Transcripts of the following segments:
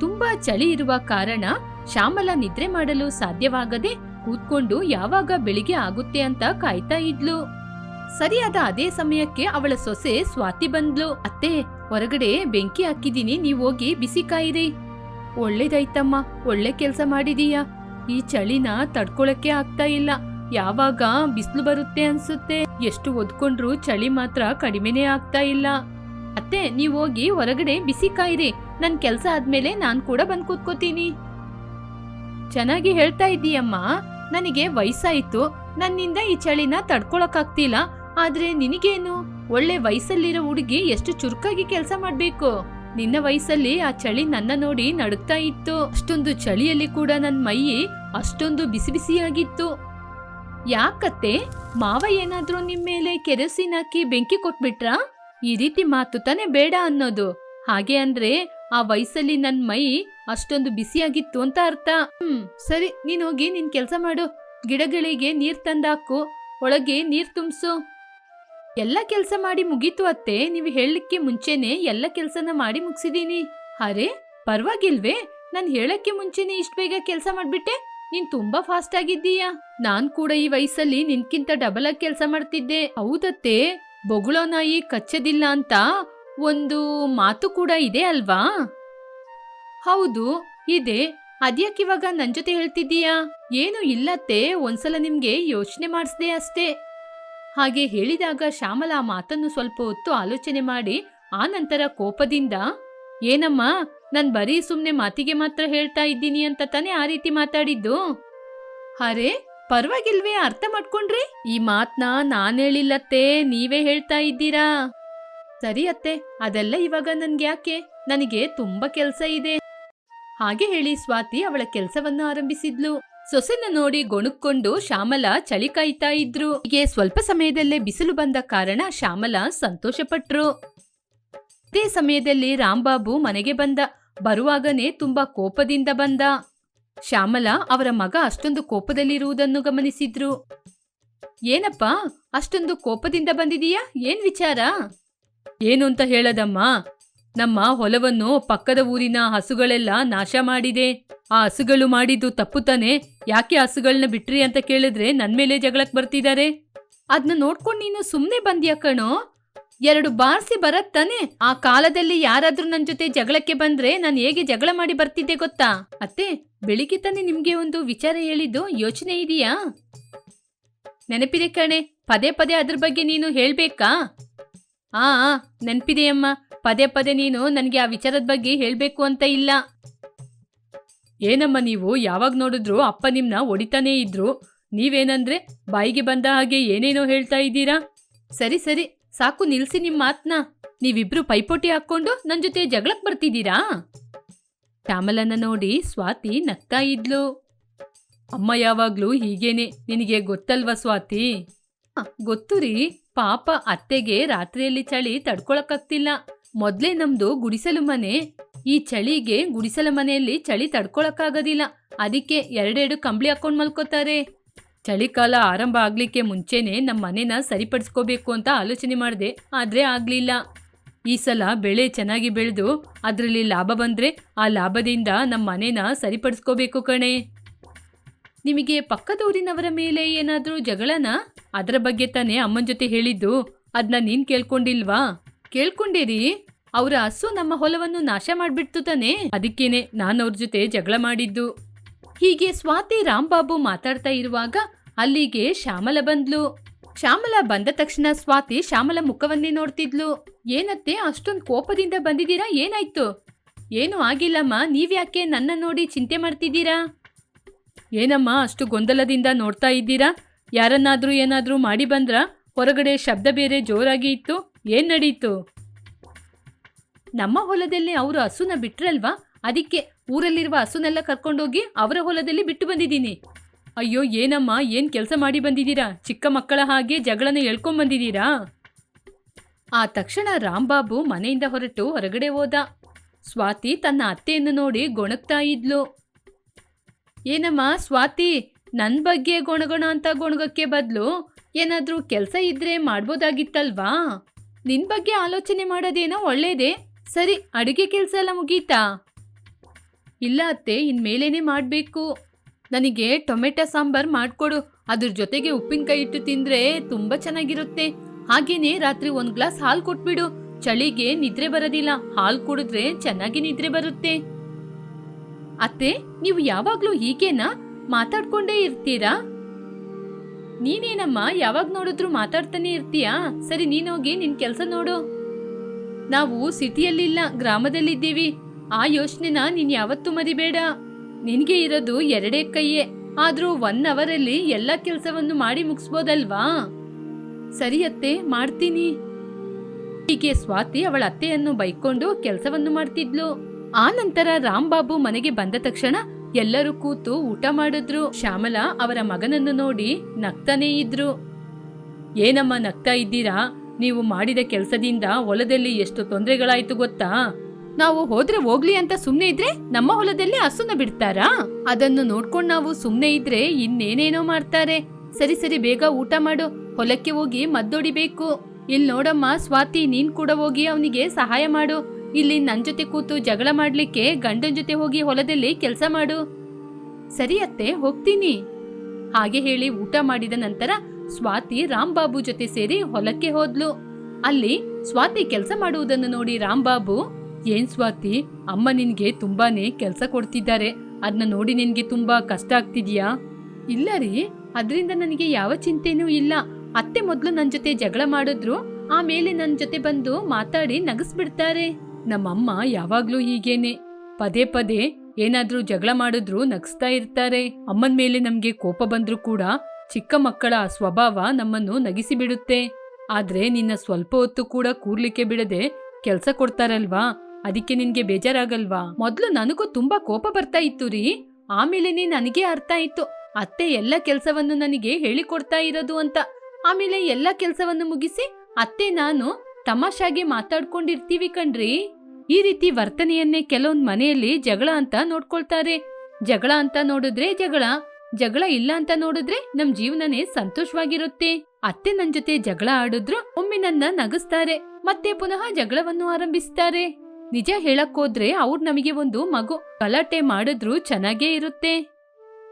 ತುಂಬಾ ಚಳಿ ಇರುವ ಕಾರಣ ಶ್ಯಾಮಲ ನಿದ್ರೆ ಮಾಡಲು ಸಾಧ್ಯವಾಗದೆ ಕೂತ್ಕೊಂಡು ಯಾವಾಗ ಬೆಳಿಗ್ಗೆ ಆಗುತ್ತೆ ಅಂತ ಕಾಯ್ತಾ ಇದ್ಲು. ಸರಿಯಾದ ಅದೇ ಸಮಯಕ್ಕೆ ಅವಳ ಸೊಸೆ ಸ್ವಾತಿ ಬಂದ್ಲು. ಅತ್ತೆ, ಹೊರಗಡೆ ಬೆಂಕಿ ಹಾಕಿದೀನಿ ನೀವ್ ಹೋಗಿ ಬಿಸಿ ಕಾಯಿರಿ ಒಳ್ಳೇದಾಯ್ತಮ್ಮ, ಒಳ್ಳೆ ಕೆಲಸ ಮಾಡಿದೀಯಾ. ಈ ಚಳಿನ ತಡ್ಕೊಳಕ್ಕೆ ಆಗ್ತಾ ಇಲ್ಲ. ಯಾವಾಗ ಬಿಸಿಲು ಬರುತ್ತೆ ಅನ್ಸುತ್ತೆ. ಎಷ್ಟು ಒದ್ಕೊಂಡ್ರು ಚಳಿ ಮಾತ್ರ ಕಡಿಮೆನೇ ಆಗ್ತಾ ಇಲ್ಲ. ಅತ್ತೆ, ನೀವ್ ಹೋಗಿ ಹೊರಗಡೆ ಬಿಸಿ ಕಾಯಿರಿ ನನ್ ಕೆಲ್ಸ ಆದ್ಮೇಲೆ ನಾನ್ ಕೂಡ ಬಂದ್ ಕೂತ್ಕೋತೀನಿ. ಚೆನ್ನಾಗಿ ಹೇಳ್ತಾ ಇದ್ದೀಯಮ್ಮ. ನನಗೆ ವಯಸ್ಸಾಯ್ತು. ನನ್ನಿಂದ ಈ ಚಳಿನ ತಡ್ಕೊಳಕ್ಕಾಗ್ತಿಲ್ಲ. ಆದ್ರೆ ನಿನಗೇನು? ಒಳ್ಳೆ ವಯಸ್ಸಲ್ಲಿರೋ ಹುಡುಗಿ ಎಷ್ಟು ಚುರುಕಾಗಿ ಕೆಲಸ ಮಾಡ್ಬೇಕು. ನಿನ್ನ ವಯಸ್ಸಲ್ಲಿ ಆ ಚಳಿ ನನ್ನ ನೋಡಿ ನಡುಕ್ತಾ ಇತ್ತು. ಅಷ್ಟೊಂದು ಚಳಿಯಲ್ಲಿ ಕೂಡ ನನ್ನ ಮೈ ಅಷ್ಟೊಂದು ಬಿಸಿ ಬಿಸಿಯಾಗಿತ್ತು. ಯಾಕತ್ತೆ? ಮಾವ ಏನಾದ್ರೂ ನಿಮ್ ಮೇಲೆ ಕೆರಸಿನ ಹಾಕಿ ಬೆಂಕಿ ಕೊಟ್ಬಿಟ್ರಾ? ಈ ರೀತಿ ಮಾತು ತಾನೇ ಬೇಡ ಅನ್ನೋದು. ಹಾಗೆ ಅಂದ್ರೆ ಆ ವಯಸ್ಸಲ್ಲಿ ನನ್ ಮೈ ಅಷ್ಟೊಂದು ಬಿಸಿಯಾಗಿತ್ತು ಅಂತ ಅರ್ಥ. ಹ್ಮ್, ಸರಿ, ನೀನ್ ಹೋಗಿ ನಿನ್ ಕೆಲ್ಸ ಮಾಡು. ಗಿಡಗಳಿಗೆ ನೀರ್ ತಂದಾಕು, ಒಳಗೆ ನೀರ್ ತುಂಬಿಸು. ಎಲ್ಲ ಕೆಲ್ಸ ಮಾಡಿ ಮುಗೀತು ಅತ್ತೆ, ನೀವು ಹೇಳಲಿಕ್ಕೆ ಮುಂಚೆನೆ ಎಲ್ಲ ಕೆಲ್ಸನ ಮಾಡಿ ಮುಗಿಸಿದೀನಿ. ಅರೆ, ಪರವಾಗಿಲ್ವೇ? ನಾನ್ ಹೇಳಕ್ಕೆ ಮುಂಚೆನೆ ಇಷ್ಟ ಬೇಗ ಕೆಲ್ಸ ಮಾಡ್ಬಿಟ್ಟೆ? ನೀನ್ ತುಂಬಾ ಫಾಸ್ಟ್ ಆಗಿದ್ದೀಯಾ? ನಾನ್ ಕೂಡ ಈ ವಯಸ್ಸಲ್ಲಿ ನಿನ್ಕಿಂತ ಡಬಲ್ ಆಗಿ ಕೆಲ್ಸ ಮಾಡ್ತಿದ್ದೆ. ಹೌದತ್ತೆ? ಬೊಗಳೋ ನಾಯಿ ಕಚ್ಚದಿಲ್ಲ ಅಂತ ಒಂದು ಮಾತು ಕೂಡ ಇದೆ ಅಲ್ವಾ? ಹೌದು, ಇದೆ. ಅದ್ಯಾಕಿವಾಗ ನನ್ ಜೊತೆ ಹೇಳ್ತಿದ್ದೀಯಾ? ಏನು ಇಲ್ಲತ್ತೆ, ಒಂದ್ಸಲ ನಿಮ್ಗೆ ಯೋಚನೆ ಮಾಡಿಸ್ದೆ ಅಷ್ಟೇ. ಹಾಗೆ ಹೇಳಿದಾಗ ಶ್ಯಾಮಲ ಮಾತನ್ನು ಸ್ವಲ್ಪ ಹೊತ್ತು ಆಲೋಚನೆ ಮಾಡಿ, ಆ ನಂತರ ಕೋಪದಿಂದ, ಏನಮ್ಮ, ನಾನ್ ಬರೀ ಸುಮ್ನೆ ಮಾತಿಗೆ ಮಾತ್ರ ಹೇಳ್ತಾ ಇದ್ದೀನಿ ಅಂತ ತಾನೇ ಆ ರೀತಿ ಮಾತಾಡಿದ್ದು? ಅರೆ, ಪರವಾಗಿಲ್ವೇ, ಅರ್ಥ ಮಾಡ್ಕೊಂಡ್ರಿ? ಈ ಮಾತ್ನ ನಾನ್ ಹೇಳಿಲ್ಲತ್ತೆ, ನೀವೇ ಹೇಳ್ತಾ ಇದ್ದೀರಾ? ಸರಿ ಅತ್ತೆ, ಅದೆಲ್ಲ ಇವಾಗ ನನ್ಗೆ ಯಾಕೆ? ನನಗೆ ತುಂಬಾ ಕೆಲಸ ಇದೆ. ಹಾಗೆ ಹೇಳಿ ಸ್ವಾತಿ ಅವಳ ಕೆಲಸವನ್ನು ಆರಂಭಿಸಿದ್ಲು. ಸೊಸೆನ ನೋಡಿ ಗೊಣುಕ್ಕೊಂಡು ಶ್ಯಾಮಲ ಚಳಿ ಕಾಯ್ತಾ ಇದ್ರು. ಹೀಗೆ ಸ್ವಲ್ಪ ಸಮಯದಲ್ಲೇ ಬಿಸಿಲು ಬಂದ ಕಾರಣ ಶ್ಯಾಮಲ ಸಂತೋಷಪಟ್ರು. ಅದೇ ಸಮಯದಲ್ಲಿ ರಾಮ್ಬಾಬು ಮನೆಗೆ ಬಂದ. ಬರುವಾಗನೇ ತುಂಬಾ ಕೋಪದಿಂದ ಬಂದ. ಶ್ಯಾಮಲ ಅವರ ಮಗ ಅಷ್ಟೊಂದು ಕೋಪದಲ್ಲಿರುವುದನ್ನು ಗಮನಿಸಿದ್ರು. ಏನಪ್ಪ, ಅಷ್ಟೊಂದು ಕೋಪದಿಂದ ಬಂದಿದೀಯಾ? ಏನ್ ವಿಚಾರ? ಏನು ಅಂತ ಹೇಳದಮ್ಮ? ನಮ್ಮ ಹೊಲವನ್ನು ಪಕ್ಕದ ಊರಿನ ಹಸುಗಳೆಲ್ಲ ನಾಶ ಮಾಡಿದೆ. ಆ ಹಸುಗಳು ಮಾಡಿದ್ದು ತಪ್ಪು ತಾನೆ? ಯಾಕೆ ಹಸುಗಳನ್ನ ಬಿಟ್ರಿ ಅಂತ ಕೇಳಿದ್ರೆ ನನ್ ಮೇಲೆ ಜಗಳಕ್ ಬರ್ತಿದ್ದಾರೆ ಅದನ್ನ ನೋಡ್ಕೊಂಡು ನೀನು ಸುಮ್ನೆ ಬಂದ್ಯಾ ಕಣೋ? ಎರಡು ಬಾರ್ಸಿ ಬರತ್ತಾನೆ ಆ ಕಾಲದಲ್ಲಿ ಯಾರಾದ್ರೂ ನನ್ನ ಜೊತೆ ಜಗಳಕ್ಕೆ ಬಂದ್ರೆ ನಾನು ಹೇಗೆ ಜಗಳ ಮಾಡಿ ಬರ್ತಿದ್ದೆ ಗೊತ್ತಾ? ಅತ್ತೆ, ಬೆಳಿಗ್ಗೆ ತಾನೆ ನಿಮ್ಗೆ ಒಂದು ವಿಚಾರ ಹೇಳಿದ್ದು ಯೋಚನೆ ಇದೆಯಾ? ನೆನಪಿದೆ ಕಣೆ. ಪದೇ ಪದೇ ಅದ್ರ ಬಗ್ಗೆ ನೀನು ಹೇಳ್ಬೇಕಾ? ಆ ನೆನ್ಪಿದೆಯಮ್ಮ ಪದೇ ಪದೇ ನೀನು ನನಗೆ ಆ ವಿಚಾರದ ಬಗ್ಗೆ ಹೇಳಬೇಕು ಅಂತ ಇಲ್ಲ. ಏನಮ್ಮ ನೀವು? ಯಾವಾಗ ನೋಡಿದ್ರು ಅಪ್ಪ ನಿಮ್ನ ಹೊಡಿತಾನೇ ಇದ್ರು. ನೀವೇನಂದ್ರೆ ಬಾಯಿಗೆ ಬಂದ ಹಾಗೆ ಏನೇನೋ ಹೇಳ್ತಾ ಇದ್ದೀರಾ? ಸರಿ ಸರಿ. ಸಾಕು, ನಿಲ್ಸಿ ನಿಮ್ಮ ಮಾತ್ನ. ನೀವಿಬ್ರು ಪೈಪೋಟಿ ಹಾಕೊಂಡು ನನ್ ಜೊತೆ ಜಗಳಕ್ ಬರ್ತಿದ್ದೀರಾ? ಶ್ಯಾಮಲನ್ನ ನೋಡಿ ಸ್ವಾತಿ ನಗ್ತಾ ಇದ್ಲು. ಅಮ್ಮ ಯಾವಾಗ್ಲೂ ಹೀಗೇನೆ. ನಿನಗೆ ಗೊತ್ತಲ್ವಾ ಸ್ವಾತಿ? ಗೊತ್ತು ರೀ. ಪಾಪ ಅತ್ತೆಗೆ ರಾತ್ರಿಯಲ್ಲಿ ಚಳಿ ತಡ್ಕೊಳಕ್ಕಾಗ್ತಿಲ್ಲ. ಮೊದ್ಲೇ ನಮ್ದು ಗುಡಿಸಲು ಮನೆ. ಈ ಚಳಿಗೆ ಗುಡಿಸಲ ಮನೆಯಲ್ಲಿ ಚಳಿ ತಡ್ಕೊಳಕ್ಕಾಗೋದಿಲ್ಲ. ಅದಕ್ಕೆ ಎರಡೆರಡು ಕಂಬಳಿ ಹಾಕೊಂಡ್ ಮಲ್ಕೋತಾರೆ. ಚಳಿಕಾಲ ಆರಂಭ ಆಗ್ಲಿಕ್ಕೆ ಮುಂಚೆನೆ ನಮ್ಮ ಮನೆನ ಸರಿಪಡಿಸ್ಕೋಬೇಕು ಅಂತ ಆಲೋಚನೆ ಮಾಡಿದೆ. ಆದ್ರೆ ಆಗ್ಲಿಲ್ಲ. ಈ ಸಲ ಬೆಳೆ ಚೆನ್ನಾಗಿ ಬೆಳೆದು ಅದರಲ್ಲಿ ಲಾಭ ಬಂದ್ರೆ ಆ ಲಾಭದಿಂದ ನಮ್ಮ ಮನೆನ ಸರಿಪಡಿಸ್ಕೋಬೇಕು ಕಣೆ. ನಿಮಗೆ ಪಕ್ಕದೂರಿನವರ ಮೇಲೆ ಏನಾದರೂ ಜಗಳನ? ಅದರ ಬಗ್ಗೆ ತಾನೇ ಅಮ್ಮನ ಜೊತೆ ಹೇಳಿದ್ದು. ಅದನ್ನ ನೀನ್ ಕೇಳ್ಕೊಂಡಿಲ್ವಾ? ಕೇಳ್ಕೊಂಡಿರಿ. ಅವರ ಹಸು ನಮ್ಮ ಹೊಲವನ್ನು ನಾಶ ಮಾಡ್ಬಿಡ್ತು ತಾನೇ. ಅದಕ್ಕೇನೆ ನಾನು ಅವ್ರ ಜೊತೆ ಜಗಳ ಮಾಡಿದ್ದು. ಹೀಗೆ ಸ್ವಾತಿ ರಾಂಬಾಬು ಮಾತಾಡ್ತಾ ಇರುವಾಗ ಅಲ್ಲಿಗೆ ಶ್ಯಾಮಲ ಬಂದ್ಲು. ಶ್ಯಾಮಲ ಬಂದ ತಕ್ಷಣ ಸ್ವಾತಿ ಶ್ಯಾಮಲ ಮುಖವನ್ನೇ ನೋಡ್ತಿದ್ಲು. ಏನತ್ತೆ, ಅಷ್ಟೊಂದು ಕೋಪದಿಂದ ಬಂದಿದ್ದೀರಾ? ಏನಾಯ್ತು? ಏನು ಆಗಿಲ್ಲಮ್ಮ, ನೀವ್ಯಾಕೆ ನನ್ನ ನೋಡಿ ಚಿಂತೆ ಮಾಡ್ತಿದ್ದೀರಾ? ಏನಮ್ಮ, ಅಷ್ಟು ಗೊಂದಲದಿಂದ ನೋಡ್ತಾ ಇದ್ದೀರಾ? ಯಾರನ್ನಾದರೂ ಏನಾದರೂ ಮಾಡಿ ಬಂದ್ರ? ಹೊರಗಡೆ ಶಬ್ದ ಬೇರೆ ಜೋರಾಗಿ ಇತ್ತು. ಏನ್ ನಡೀತು? ನಮ್ಮ ಹೊಲದಲ್ಲಿ ಅವರು ಹಸುನ ಬಿಟ್ರಲ್ವಾ? ಅದಕ್ಕೆ ಊರಲ್ಲಿರುವ ಹಸುನೆಲ್ಲ ಕರ್ಕೊಂಡೋಗಿ ಅವರ ಹೊಲದಲ್ಲಿ ಬಿಟ್ಟು ಬಂದಿದ್ದೀನಿ. ಅಯ್ಯೋ, ಏನಮ್ಮ, ಏನ್ ಕೆಲಸ ಮಾಡಿ ಬಂದಿದ್ದೀರಾ? ಚಿಕ್ಕ ಮಕ್ಕಳ ಹಾಗೆ ಜಗಳನ ಎಳ್ಕೊಂಬಂದಿದ್ದೀರಾ ಆ ತಕ್ಷಣ ರಾಂಬಾಬು ಮನೆಯಿಂದ ಹೊರಟು ಹೊರಗಡೆ ಹೋದ. ಸ್ವಾತಿ ತನ್ನ ಅತ್ತೆಯನ್ನು ನೋಡಿ ಗೊಣಗ್ತಾ ಇದ್ಲು. ಏನಮ್ಮ, ಸ್ವಾತಿ, ನನ್ ಬಗ್ಗೆ ಗೊಣಗೊಣ ಅಂತ ಗೊಣಗಕ್ಕೆ ಬದಲು ಏನಾದರೂ ಕೆಲಸ ಇದ್ರೆ ಮಾಡ್ಬೋದಾಗಿತ್ತಲ್ವಾ? ನಿನ್ ಬಗ್ಗೆ ಆಲೋಚನೆ ಮಾಡೋದೇನೋ ಒಳ್ಳೇದೇ. ಸರಿ, ಅಡುಗೆ ಕೆಲಸ ಎಲ್ಲ ಮುಗೀತಾ? ಇಲ್ಲ ಅತ್ತೆ, ಇನ್ಮೇಲೇನೆ ಮಾಡಬೇಕು. ನನಗೆ ಟೊಮೆಟೊ ಸಾಂಬಾರ್ ಮಾಡಿಕೊಡು. ಅದ್ರ ಜೊತೆಗೆ ಉಪ್ಪಿನಕಾಯಿ ಇಟ್ಟು ತಿಂದ್ರೆ ತುಂಬಾ ಚೆನ್ನಾಗಿರುತ್ತೆ. ಹಾಗೇನೆ ರಾತ್ರಿ ಒಂದು ಗ್ಲಾಸ್ ಹಾಲು ಕೊಟ್ಬಿಡು. ಚಳಿಗೆ ನಿದ್ರೆ ಬರೋದಿಲ್ಲ. ಹಾಲು ಕುಡಿದ್ರೆ ಚೆನ್ನಾಗಿ ನಿದ್ರೆ ಬರುತ್ತೆ. ಅತ್ತೆ, ನೀವು ಯಾವಾಗ್ಲೂ ಹೀಗೇನಾ? ಮಾತಾಡ್ಕೊಂಡೇ ಇರ್ತೀರಾ? ನೀನೇನಮ್ಮ, ಯಾವಾಗ ನೋಡಿದ್ರು ಮಾತಾಡ್ತಾನೆ ಇರ್ತೀಯಾ? ಸರಿ ನೀನೋಗಿ ನಿನ್ ಕೆಲ್ಸ ನೋಡು. ನಾವು ಸಿಟಿಯಲ್ಲಿಲ್ಲ, ಗ್ರಾಮದಲ್ಲಿದ್ದೀವಿ. ಆ ಯೋಚನೆನ ನೀನ್ ಯಾವತ್ತೂ ಮರಿಬೇಡ. ನಿನ್ಗೆ ಇರೋದು ಎರಡೇ ಕೈಯೇ. ಆದ್ರೂ ಒನ್ ಅವರಲ್ಲಿ ಎಲ್ಲ ಕೆಲಸವನ್ನು ಮಾಡಿ ಮುಗಿಸ್ಬೋದಲ್ವಾ? ಸರಿ ಅತ್ತೆ, ಮಾಡ್ತೀನಿ. ಹೀಗೆ ಸ್ವಾತಿ ಅವಳ ಅತ್ತೆಯನ್ನು ಬೈಕೊಂಡು ಕೆಲಸವನ್ನು ಮಾಡ್ತಿದ್ಲು. ಆ ನಂತರ ರಾಮ್ಬಾಬು ಮನೆಗೆ ಬಂದ ತಕ್ಷಣ ಎಲ್ಲರೂ ಕೂತು ಊಟ ಮಾಡಿದ್ರು. ಶ್ಯಾಮಲಾ ಅವರ ಮಗನನ್ನು ನೋಡಿ ನಗ್ತಾನೇ ಇದ್ರು. ಏನಮ್ಮ ನಗ್ತಾ ಇದ್ದೀರಾ? ನೀವು ಮಾಡಿದ ಕೆಲಸದಿಂದ ಹೊಲದಲ್ಲಿ ಎಷ್ಟು ತೊಂದರೆಗಳಾಯ್ತು ಗೊತ್ತಾ? ನಾವು ಹೋದ್ರೆ ಹೋಗ್ಲಿ ಅಂತ ಸುಮ್ನೆ ಇದ್ರೆ ನಮ್ಮ ಹೊಲದಲ್ಲಿ ಹಸುನ ಬಿಡ್ತಾರಾ? ಅದನ್ನು ನೋಡ್ಕೊಂಡು ನಾವು ಸುಮ್ನೆ ಇದ್ರೆ ಇನ್ನೇನೇನೋ ಮಾಡ್ತಾರೆ. ಸರಿ ಸರಿ, ಬೇಗ ಊಟ ಮಾಡು. ಹೊಲಕ್ಕೆ ಹೋಗಿ ಮದ್ದೊಡಿಬೇಕು. ಇಲ್ ನೋಡಮ್ಮ, ಸ್ವಾತಿ ನೀನ್ ಕೂಡ ಹೋಗಿ ಅವನಿಗೆ ಸಹಾಯ ಮಾಡು. ಇಲ್ಲಿ ನನ್ ಜೊತೆ ಕೂತು ಜಗಳ ಮಾಡ್ಲಿಕ್ಕೆ ಗಂಡನ್ ಜೊತೆ ಹೋಗಿ ಹೊಲದಲ್ಲಿ ಕೆಲಸ ಮಾಡು. ಸರಿ ಅತ್ತೆ, ಹೋಗ್ತೀನಿ. ಹಾಗೆ ಹೇಳಿ ಊಟ ಮಾಡಿದ ನಂತರ ಸ್ವಾತಿ ರಾಂಬಾಬು ಜೊತೆ ಸೇರಿ ಹೊಲಕ್ಕೆ ಹೋದ್ಲು. ಅಲ್ಲಿ ಸ್ವಾತಿ ಕೆಲಸ ಮಾಡುವುದನ್ನು ನೋಡಿ ರಾಂಬಾಬು ಏನ್ ಸ್ವಾತಿ, ಅಮ್ಮ ನಿನ್ಗೆ ತುಂಬಾನೇ ಕೆಲಸ ಕೊಡ್ತಿದ್ದಾರೆ. ಅದನ್ನ ನೋಡಿ ನಿನ್ಗೆ ತುಂಬಾ ಕಷ್ಟ ಆಗ್ತಿದ್ಯಾ? ಇಲ್ಲ ರೀ, ಅದರಿಂದ ನನಗೆ ಯಾವ ಚಿಂತೆನೂ ಇಲ್ಲ. ಅತ್ತೆ ಮೊದಲು ನನ್ನ ಜೊತೆ ಜಗಳ ಮಾಡಿದ್ರು, ಆಮೇಲೆ ನನ್ನ ಜೊತೆ ಬಂದು ಮಾತಾಡಿ ನಗಸ್ಬಿಡ್ತಾರೆ. ನಮ್ಮಮ್ಮ ಯಾವಾಗ್ಲೂ ಹೀಗೇನೆ. ಪದೇ ಪದೇ ಏನಾದ್ರೂ ಜಗಳ ಮಾಡಿದ್ರು ನಗಿಸ್ತಾ ಇರ್ತಾರೆ. ಅಮ್ಮನ್ ಮೇಲೆ ನಮ್ಗೆ ಕೋಪ ಬಂದ್ರೂ ಕೂಡ ಚಿಕ್ಕ ಮಕ್ಕಳ ಸ್ವಭಾವ ನಮ್ಮನ್ನು ನಗಿಸಿ ಬಿಡುತ್ತೆ. ಆದ್ರೆ ನಿನ್ನ ಸ್ವಲ್ಪ ಹೊತ್ತು ಕೂಡ ಕೂರ್ಲಿಕ್ಕೆ ಬಿಡದೆ ಕೆಲ್ಸ ಕೊಡ್ತಾರಲ್ವಾ? ಅದಕ್ಕೆ ನಿನ್ಗೆ ಬೇಜಾರಾಗಲ್ವಾ? ಮೊದ್ಲು ನನಗೂ ತುಂಬಾ ಕೋಪ ಬರ್ತಾ ಇತ್ತು ರೀ. ಆಮೇಲೆನೆ ನನಗೆ ಅರ್ಥ ಆಯ್ತು. ಅತ್ತೆ ಎಲ್ಲ ಕೆಲ್ಸವನ್ನು ನನಗೆ ಹೇಳಿಕೊಡ್ತಾ ಇರೋದು ಅಂತ. ಆಮೇಲೆ ಎಲ್ಲ ಕೆಲ್ಸವನ್ನು ಮುಗಿಸಿ ಅತ್ತೆ ನಾನು ತಮಾಷಾಗೆ ಮಾತಾಡ್ಕೊಂಡಿರ್ತೀವಿ ಕಣ್ರಿ. ಈ ರೀತಿ ವರ್ತನೆಯನ್ನೇ ಕೆಲವೊಂದ್ ಮನೆಯಲ್ಲಿ ಜಗಳ ಅಂತ ನೋಡ್ಕೊಳ್ತಾರೆ. ಜಗಳ ಅಂತ ನೋಡಿದ್ರೆ ಜಗಳ ಜಗಳ ಇಲ್ಲ ಅಂತ ನೋಡಿದ್ರೆ ನಮ್ ಜೀವನನೇ ಸಂತೋಷವಾಗಿರುತ್ತೆ. ಅತ್ತೆ ನನ್ ಜೊತೆ ಜಗಳ ಆಡಿದ್ರು ಒಮ್ಮೆ ನನ್ನ ನಗಿಸ್ತಾರೆ, ಮತ್ತೆ ಪುನಃ ಜಗಳವನ್ನು ಆರಂಭಿಸ್ತಾರೆ. ನಿಜ ಹೇಳಕ್ಕೋದ್ರೆ ಅವ್ರು ನಮಗೆ ಒಂದು ಮಗು ಗಲಾಟೆ ಮಾಡಿದ್ರು ಚೆನ್ನಾಗೇ ಇರುತ್ತೆ.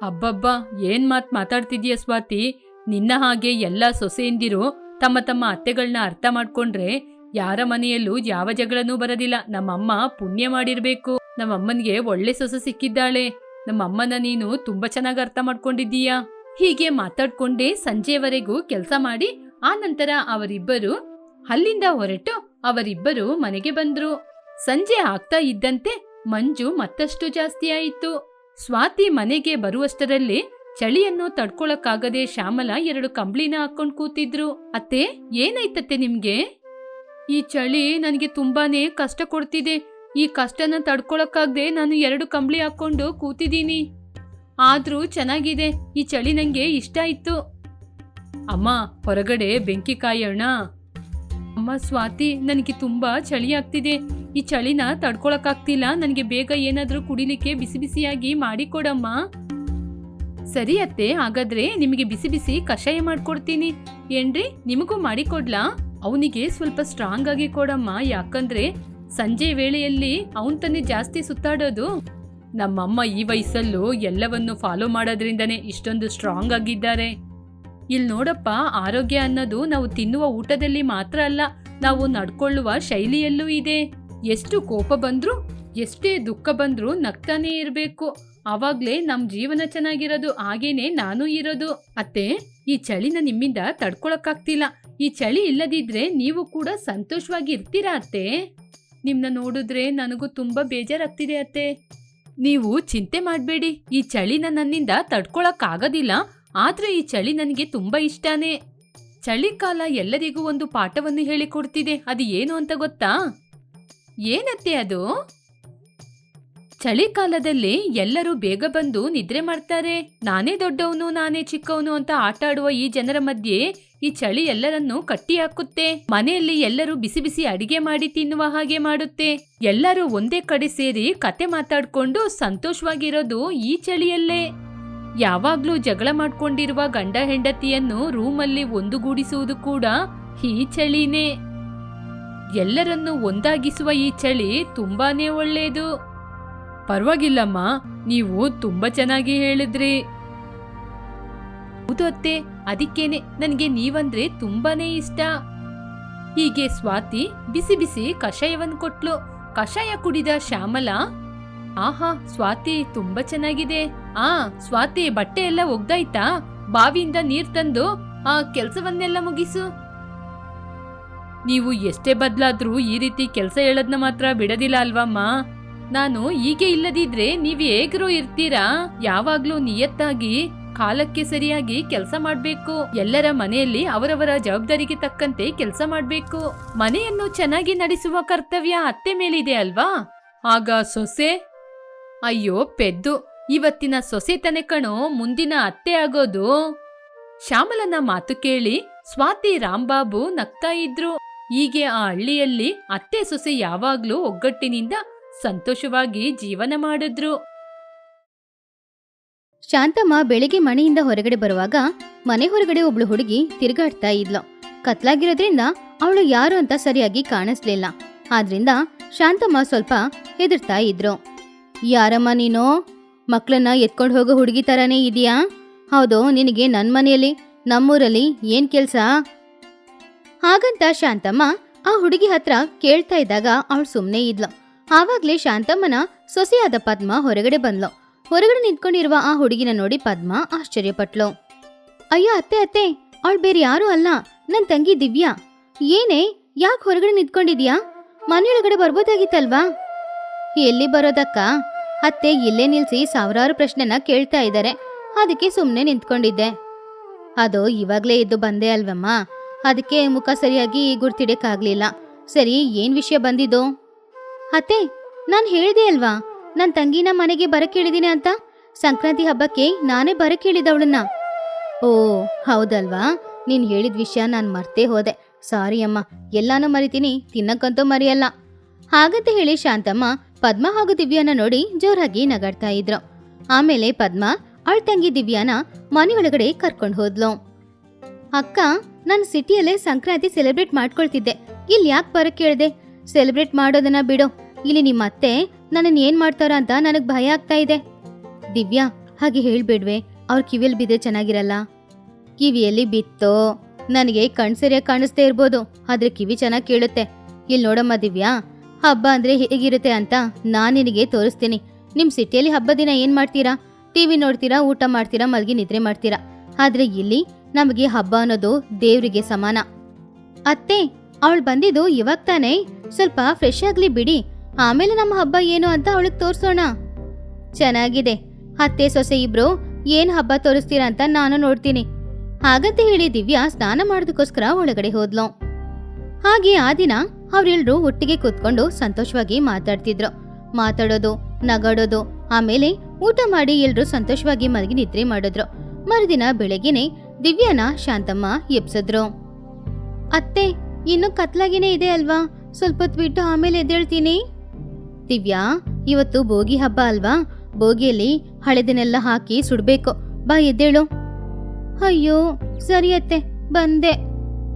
ಅಬ್ಬಬ್ಬಾ, ಏನ್ ಮಾತ್ ಮಾತಾಡ್ತಿದ್ಯಾ ಸ್ವಾತಿ? ನಿನ್ನ ಹಾಗೆ ಎಲ್ಲ ಸೊಸೆಯಂದಿರು ತಮ್ಮ ತಮ್ಮ ಅತ್ತೆಗಳನ್ನ ಅರ್ಥ ಮಾಡ್ಕೊಂಡ್ರೆ ಯಾರ ಮನೆಯಲ್ಲೂ ಯಾವ ಜಗಳನೂ ಬರೋದಿಲ್ಲ. ನಮ್ಮಮ್ಮ ಪುಣ್ಯ ಮಾಡಿರ್ಬೇಕು. ನಮ್ಮಮ್ಮನಿಗೆ ಒಳ್ಳೆ ಸೊಸೆ ಸಿಕ್ಕಿದ್ದಾಳೆ. ನಮ್ಮಮ್ಮನ ನೀನು ತುಂಬಾ ಚೆನ್ನಾಗಿ ಅರ್ಥ ಮಾಡ್ಕೊಂಡಿದ್ದೀಯಾ? ಹೀಗೆ ಮಾತಾಡ್ಕೊಂಡೇ ಸಂಜೆವರೆಗೂ ಕೆಲಸ ಮಾಡಿ, ಆ ನಂತರ ಅವರಿಬ್ಬರು ಅಲ್ಲಿಂದ ಹೊರಟು ಅವರಿಬ್ಬರು ಮನೆಗೆ ಬಂದ್ರು. ಸಂಜೆ ಆಗ್ತಾ ಇದ್ದಂತೆ ಮಂಜು ಮತ್ತಷ್ಟು ಜಾಸ್ತಿ ಆಯಿತು. ಸ್ವಾತಿ ಮನೆಗೆ ಬರುವಷ್ಟರಲ್ಲಿ ಚಳಿಯನ್ನು ತಡ್ಕೊಳಕ್ಕಾಗದೆ ಶ್ಯಾಮಲ ಎರಡು ಕಂಬ್ಳಿನ ಹಾಕೊಂಡ್ ಕೂತಿದ್ರು. ಅತ್ತೆ, ಏನಾಯ್ತತ್ತೆ ನಿಮ್ಗೆ? ಈ ಚಳಿ ನನಗೆ ತುಂಬಾನೇ ಕಷ್ಟ ಕೊಡ್ತಿದೆ. ಈ ಕಷ್ಟನ ತಡ್ಕೊಳಕ್ಕಾಗದೆ ನಾನು ಎರಡು ಕಂಬ್ಳಿ ಹಾಕೊಂಡು ಕೂತಿದ್ದೀನಿ. ಆದ್ರೂ ಚೆನ್ನಾಗಿದೆ. ಈ ಚಳಿ ನಂಗೆ ಇಷ್ಟ ಇತ್ತು ಅಮ್ಮ, ಹೊರಗಡೆ ಬೆಂಕಿ ಕಾಯೋಣ. ಅಮ್ಮ, ಸ್ವಾತಿ, ನನಗೆ ತುಂಬಾ ಚಳಿ ಆಗ್ತಿದೆ. ಈ ಚಳಿನ ತಡ್ಕೊಳಕ್ಕಾಗ್ತಿಲ್ಲ. ನನಗೆ ಬೇಗ ಏನಾದರೂ ಕುಡಿಲಿಕ್ಕೆ ಬಿಸಿ ಬಿಸಿಯಾಗಿ ಮಾಡಿಕೊಡಮ್ಮ. ಸರಿ ಅತ್ತೆ, ಹಾಗಾದ್ರೆ ನಿಮಗೆ ಬಿಸಿ ಬಿಸಿ ಕಷಾಯ ಮಾಡ್ಕೊಡ್ತೀನಿ. ಏನ್ರಿ? ನಿಮಗೂ ಮಾಡಿಕೊಡ್ಲಾ? ಅವನಿಗೆ ಸ್ವಲ್ಪ ಸ್ಟ್ರಾಂಗ್ ಆಗಿ ಕೊಡಮ್ಮ, ಯಾಕಂದ್ರೆ ಸಂಜೆ ವೇಳೆಯಲ್ಲಿ ಅವನ್ ತಾನೇ ಜಾಸ್ತಿ ಸುತ್ತಾಡೋದು. ನಮ್ಮಮ್ಮ ಈ ವಯಸ್ಸಲ್ಲೂ ಎಲ್ಲವನ್ನು ಫಾಲೋ ಮಾಡೋದ್ರಿಂದನೇ ಇಷ್ಟೊಂದು ಸ್ಟ್ರಾಂಗ್ ಆಗಿದ್ದಾರೆ. ಇಲ್ಲಿ ನೋಡಪ್ಪ, ಆರೋಗ್ಯ ಅನ್ನೋದು ನಾವು ತಿನ್ನುವ ಊಟದಲ್ಲಿ ಮಾತ್ರ ಅಲ್ಲ, ನಾವು ನಡ್ಕೊಳ್ಳುವ ಶೈಲಿಯಲ್ಲೂ ಇದೆ. ಎಷ್ಟು ಕೋಪ ಬಂದ್ರು, ಎಷ್ಟೇ ದುಃಖ ಬಂದ್ರೂ ನಗ್ತಾನೇ ಇರಬೇಕು. ಆವಾಗ್ಲೇ ನಮ್ ಜೀವನ ಚೆನ್ನಾಗಿರೋದು ಹಾಗೇನೆ ನಾನು ಇರೋದು. ಅತ್ತೆ, ಈ ಚಳಿನ ನಿಮ್ಮಿಂದ ತಡ್ಕೊಳಕ್ಕಾಗ್ತಿಲ್ಲ. ಈ ಚಳಿ ಇಲ್ಲದಿದ್ರೆ ನೀವು ಕೂಡ ಸಂತೋಷವಾಗಿ ಇರ್ತೀರಾ ಅತ್ತೆ? ನಿಮ್ನ ನೋಡಿದ್ರೆ ನನಗೂ ತುಂಬಾ ಬೇಜಾರಾಗ್ತಿದೆ ಅತ್ತೆ. ನೀವು ಚಿಂತೆ ಮಾಡಬೇಡಿ. ಈ ಚಳಿನ ನನ್ನಿಂದ ತಡ್ಕೊಳಕ್ಕಾಗೋದಿಲ್ಲ. ಆದ್ರೆ ಈ ಚಳಿ ನನಗೆ ತುಂಬಾ ಇಷ್ಟನೇ. ಚಳಿಕಾಲ ಎಲ್ಲರಿಗೂ ಒಂದು ಪಾಠವನ್ನು ಹೇಳಿಕೊಡ್ತಿದೆ. ಅದು ಏನು ಅಂತ ಗೊತ್ತಾ? ಏನತ್ತೆ ಅದು? ಚಳಿಕಾಲದಲ್ಲಿ ಎಲ್ಲರೂ ಬೇಗ ಬಂದು ನಿದ್ರೆ ಮಾಡ್ತಾರೆ. ನಾನೇ ದೊಡ್ಡವನು, ನಾನೇ ಚಿಕ್ಕವನು ಅಂತ ಆಟ ಆಡುವ ಈ ಜನರ ಮಧ್ಯೆ ಈ ಚಳಿ ಎಲ್ಲರನ್ನೂ ಕಟ್ಟಿ ಹಾಕುತ್ತೆ. ಮನೆಯಲ್ಲಿ ಎಲ್ಲರೂ ಬಿಸಿ ಬಿಸಿ ಅಡಿಗೆ ಮಾಡಿ ತಿನ್ನುವ ಹಾಗೆ ಮಾಡುತ್ತೆ. ಎಲ್ಲರೂ ಒಂದೇ ಕಡೆ ಸೇರಿ ಕತೆ ಮಾತಾಡ್ಕೊಂಡು ಸಂತೋಷವಾಗಿರೋದು ಈ ಚಳಿಯಲ್ಲೇ. ಯಾವಾಗ್ಲೂ ಜಗಳ ಮಾಡ್ಕೊಂಡಿರುವ ಗಂಡ ಹೆಂಡತಿಯನ್ನು ರೂಮಲ್ಲಿ ಒಂದುಗೂಡಿಸುವುದು ಕೂಡ ಈ ಚಳಿನೇ. ಎಲ್ಲರನ್ನು ಒಂದಾಗಿಸುವ ಈ ಚಳಿ ತುಂಬಾನೇ ಒಳ್ಳೆಯದು ಪರವಾಗಿಲ್ಲಮ್ಮ, ನೀವು ತುಂಬಾ ಚೆನ್ನಾಗಿ ಹೇಳಿದ್ರಿ. ಹೌದು ಅತ್ತೆ, ಅದಕ್ಕೇನೆ ನನಗೆ ನೀವಂದ್ರೆ ತುಂಬಾನೇ ಇಷ್ಟ. ಹೀಗೆ ಸ್ವಾತಿ ಬಿಸಿ ಬಿಸಿ ಕಷಾಯವನ್ನು ಕೊಟ್ಲು. ಕಷಾಯ ಕುಡಿದ ಶ್ಯಾಮಲ, ಆಹಾ, ಸ್ವಾತಿ ತುಂಬಾ ಚೆನ್ನಾಗಿದೆ. ಆ, ಸ್ವಾತಿ ಬಟ್ಟೆ ಎಲ್ಲ ಒಗ್ದಾಯ್ತಾ? ಬಾವಿಯಿಂದ ನೀರ್ ತಂದು ಆ ಕೆಲಸವನ್ನೆಲ್ಲ ಮುಗಿಸು. ನೀವು ಎಷ್ಟೇ ಬದ್ಲಾದ್ರೂ ಈ ರೀತಿ ಕೆಲಸ ಹೇಳೋದನ್ನ ಮಾತ್ರ ಬಿಡದಿಲ್ಲ ಅಲ್ವಮ್ಮ. ನಾನು ಹೀಗೆ ಇಲ್ಲದಿದ್ರೆ ನೀವ್ ಹೇಗ್ರೂ ಇರ್ತೀರಾ? ಯಾವಾಗ್ಲೂ ನಿಯತ್ತಾಗಿ, ಕಾಲಕ್ಕೆ ಸರಿಯಾಗಿ ಕೆಲಸ ಮಾಡಬೇಕು. ಎಲ್ಲರ ಮನೆಯಲ್ಲಿ ಅವರವರ ಜವಾಬ್ದಾರಿಗೆ ತಕ್ಕಂತೆ ಕೆಲಸ ಮಾಡಬೇಕು. ಮನೆಯನ್ನು ಚೆನ್ನಾಗಿ ನಡೆಸುವ ಕರ್ತವ್ಯ ಅತ್ತೆ ಮೇಲಿದೆ ಅಲ್ವಾ? ಆಗ ಸೊಸೆ, ಅಯ್ಯೋ ಪೆದ್ದು, ಇವತ್ತಿನ ಸೊಸೆ ತನಕಣು ಮುಂದಿನ ಅತ್ತೆ ಆಗೋದು. ಶ್ಯಾಮಲನ ಮಾತು ಕೇಳಿ ಸ್ವಾತಿ ರಾಮ್ಬಾಬು ನಗ್ತಾ ಇದ್ರು. ಹೀಗೆ ಆ ಹಳ್ಳಿಯಲ್ಲಿ ಅತ್ತೆ ಸೊಸೆ ಯಾವಾಗ್ಲೂ ಒಗ್ಗಟ್ಟಿನಿಂದ ಸಂತೋಷವಾಗಿ ಜೀವನ ಮಾಡಿದ್ರು. ಶಾಂತಮ್ಮ ಬೆಳಿಗ್ಗೆ ಮನೆಯಿಂದ ಹೊರಗಡೆ ಬರುವಾಗ ಮನೆ ಹೊರಗಡೆ ಒಬ್ಳು ಹುಡುಗಿ ತಿರುಗಾಡ್ತಾ ಇದ್ಲು. ಕತ್ಲಾಗಿರೋದ್ರಿಂದ ಅವಳು ಯಾರು ಅಂತ ಸರಿಯಾಗಿ ಕಾಣಿಸ್ಲಿಲ್ಲ. ಆದ್ರಿಂದ ಶಾಂತಮ್ಮ ಸ್ವಲ್ಪ ಹೆದರ್ತಾ ಇದ್ರು. ಯಾರಮ್ಮ ನೀನು? ಮಕ್ಕಳನ್ನ ಎತ್ಕೊಂಡು ಹೋಗೋ ಹುಡುಗಿ ತರಾನೇ ಇದೆಯಾ ಹೌದು, ನಿನಗೆ ನನ್ನ ಮನೆಯಲ್ಲಿ, ನಮ್ಮೂರಲ್ಲಿ ಏನ್ ಕೆಲ್ಸ? ಹಾಗಂತ ಶಾಂತಮ್ಮ ಆ ಹುಡುಗಿ ಹತ್ರ ಕೇಳ್ತಾ ಇದ್ದಾಗ ಅವಳು ಸುಮ್ಮನೆ ಇದ್ಲು. ಆವಾಗ್ಲೇ ಶಾಂತಮ್ಮನ ಸೊಸೆಯಾದ ಪದ್ಮ ಹೊರಗಡೆ ಬಂದ್ಲು. ಹೊರಗಡೆ ನಿಂತ್ಕೊಂಡಿರುವ ಆ ಹುಡುಗಿನ ನೋಡಿ ಪದ್ಮ ಆಶ್ಚರ್ಯಪಟ್ಲು. ಅಯ್ಯೋ ಅತ್ತೆ ಅತ್ತೆ, ಅವಳು ಬೇರೆ ಯಾರೂ ಅಲ್ಲ. ನನ್ನ ತಂಗಿ ದಿವ್ಯಾ. ಏನೇ, ಯಾಕೆ ಹೊರಗಡೆ ನಿಂತ್ಕೊಂಡಿದ್ಯಾ? ಮನೆಯೊಳಗಡೆ ಬರ್ಬೋದಾಗಿತ್ತಲ್ವಾ? ಎಲ್ಲಿ ಬರೋದಕ್ಕ? ಅತ್ತೆ ಇಲ್ಲೇ ನಿಲ್ಸಿ ಸಾವಿರಾರು ಪ್ರಶ್ನೆನ ಕೇಳ್ತಾ ಇದ್ದಾರೆ. ಅದಕ್ಕೆ ಸುಮ್ಮನೆ ನಿಂತ್ಕೊಂಡಿದ್ದೆ. ಅದು ಇವಾಗ್ಲೇ ಇದ್ದು ಬಂದೆ ಅಲ್ವಮ್ಮ. ಅದಕ್ಕೆ ಮುಖ ಸರಿಯಾಗಿ ಗುರ್ತಿಡಕ್ಕಾಗ್ಲಿಲ್ಲ. ಸರಿ, ಏನ್ ವಿಷಯ ಬಂದಿದ್ದು? ಅತ್ತೆ, ನಾನ್ ಹೇಳ್ದೆ ಅಲ್ವಾ, ನನ್ ತಂಗಿನ ಮನೆಗೆ ಬರಕ್ ಹೇಳಿದೀನಿ ಅಂತ? ಸಂಕ್ರಾಂತಿ ಹಬ್ಬಕ್ಕೆ ನಾನೇ ಬರಕ್ ಹೇಳಿದವಳನ್ನ ಓ, ಹೌದಲ್ವಾ? ನೀನ್ ಹೇಳಿದ ವಿಷಯ ನಾನ್ ಮರ್ತೇ ಹೋದೆ. ಸಾರಿ ಅಮ್ಮ, ಎಲ್ಲಾನು ಮರಿತೀನಿ, ತಿನ್ನಕ್ಕಂತೂ ಮರೆಯಲ್ಲ. ಹಾಗಂತ ಹೇಳಿ ಶಾಂತಮ್ಮ ಪದ್ಮ ಹಾಗೂ ದಿವ್ಯಾನ ನೋಡಿ ಜೋರಾಗಿ ನಗಾಡ್ತಾ ಇದ್ರು. ಆಮೇಲೆ ಪದ್ಮ ಅಳ್ ತಂಗಿ ದಿವ್ಯಾನ ಮನೆಯೊಳಗಡೆ ಕರ್ಕೊಂಡು ಹೋದ್ಲು. ಅಕ್ಕ, ನಾನು ಸಿಟಿಯಲ್ಲೇ ಸಂಕ್ರಾಂತಿ ಸೆಲೆಬ್ರೇಟ್ ಮಾಡ್ಕೊಳ್ತಿದ್ದೆ. ಇಲ್ಲಿ ಯಾಕೆ ಬರಕ್ ಕೇಳ್ದೆ ಸೆಲೆಬ್ರೇಟ್ ಮಾಡೋದನ್ನ ಬಿಡು. ಇಲ್ಲಿ ನಿಮ್ಮ ಅತ್ತೆ ನನ್ನನ್ನು ಏನ್ ಮಾಡ್ತಾರ ಅಂತ ನನಗ್ ಭಯ ಆಗ್ತಾ ಇದೆ. ದಿವ್ಯಾ, ಹಾಗೆ ಹೇಳ್ಬಿಡ್ವೆ. ಅವ್ರ ಕಿವಿಯಲ್ಲಿ ಬಿದ್ದೆ ಚೆನ್ನಾಗಿರಲ್ಲ. ಕಿವಿಯಲ್ಲಿ ಬಿತ್ತೋ, ನನಗೆ ಕಣ್ ಸರಿಯಾಗಿ ಕಾಣಿಸ್ದೇ ಇರ್ಬೋದು. ಆದ್ರೆ ಕಿವಿ ಚೆನ್ನಾಗಿ ಕೇಳುತ್ತೆ. ಇಲ್ಲಿ ನೋಡಮ್ಮ ದಿವ್ಯಾ, ಹಬ್ಬ ಅಂದ್ರೆ ಹೇಗಿರುತ್ತೆ ಅಂತ ನಾನ್ ನಿನಗೆ ತೋರಿಸ್ತೀನಿ. ನಿಮ್ ಸಿಟಿಯಲ್ಲಿ ಹಬ್ಬ ದಿನ ಏನ್ ಮಾಡ್ತೀರಾ? ಟಿವಿ ನೋಡ್ತೀರಾ, ಊಟ ಮಾಡ್ತೀರಾ, ಮಲ್ಗಿ ನಿದ್ರೆ ಮಾಡ್ತೀರಾ? ಆದ್ರೆ ಇಲ್ಲಿ ನಮಗೆ ಹಬ್ಬ ಅನ್ನೋದು ದೇವ್ರಿಗೆ ಸಮಾನ. ಅತ್ತೆ, ಅವಳು ಬಂದಿದ್ದು ಇವಾಗ ತಾನೇ? ಸ್ವಲ್ಪ ಫ್ರೆಶ್ ಆಗ್ಲಿ ಬಿಡಿ. ಆಮೇಲೆ ನಮ್ಮ ಹಬ್ಬ ಏನು ಅಂತ ಅವಳಿಗೆ ತೋರ್ಸೋಣ. ಚೆನ್ನಾಗಿದೆ. ಅತ್ತೆ, ಸೊಸೆ ಇಬ್ರು ಏನ್ ಹಬ್ಬ ತೋರಿಸ್ತೀರಾ ಅಂತ ನಾನು ನೋಡ್ತೀನಿ. ಹಾಗಂತ ಹೇಳಿ ದಿವ್ಯಾ ಸ್ನಾನ ಮಾಡೋದಕ್ಕೋಸ್ಕರ ಒಳಗಡೆ ಹೋದ್ಲು. ಹಾಗೆ ಆ ದಿನ ಅವರೆಲ್ಲರೂ ಒಟ್ಟಿಗೆ ಕೂತ್ಕೊಂಡು ಸಂತೋಷವಾಗಿ ಮಾತಾಡ್ತಿದ್ರು. ಮಾತಾಡೋದು, ನಗಾಡೋದು, ಆಮೇಲೆ ಊಟ ಮಾಡಿ ಎಲ್ರೂ ಸಂತೋಷವಾಗಿ ಮಲಗಿ ನಿದ್ರೆ ಮಾಡಿದ್ರು. ಮರುದಿನ ಬೆಳಗ್ಗೆನೆ ದಿವ್ಯಾನ ಶಾಂತಮ್ಮ ಎಬ್ಸಿದ್ರು. ಅತ್ತೆ, ಇನ್ನು ಕತ್ಲಾಗಿನೇ ಇದೆ ಅಲ್ವಾ? ಸ್ವಲ್ಪ ಬಿಟ್ಟು ಆಮೇಲೆ ಎದ್ದೇಳ್ತೀನಿ. ದಿವ್ಯಾ, ಇವತ್ತು ಬೋಗಿ ಹಬ್ಬ ಅಲ್ವಾ? ಭೋಗಿಯಲ್ಲಿ ಹಳೆದನ್ನೆಲ್ಲ ಹಾಕಿ ಸುಡ್ಬೇಕು. ಬಾ, ಎದ್ದೇಳು. ಅಯ್ಯೋ, ಸರಿ ಅತ್ತೆ, ಬಂದೆ.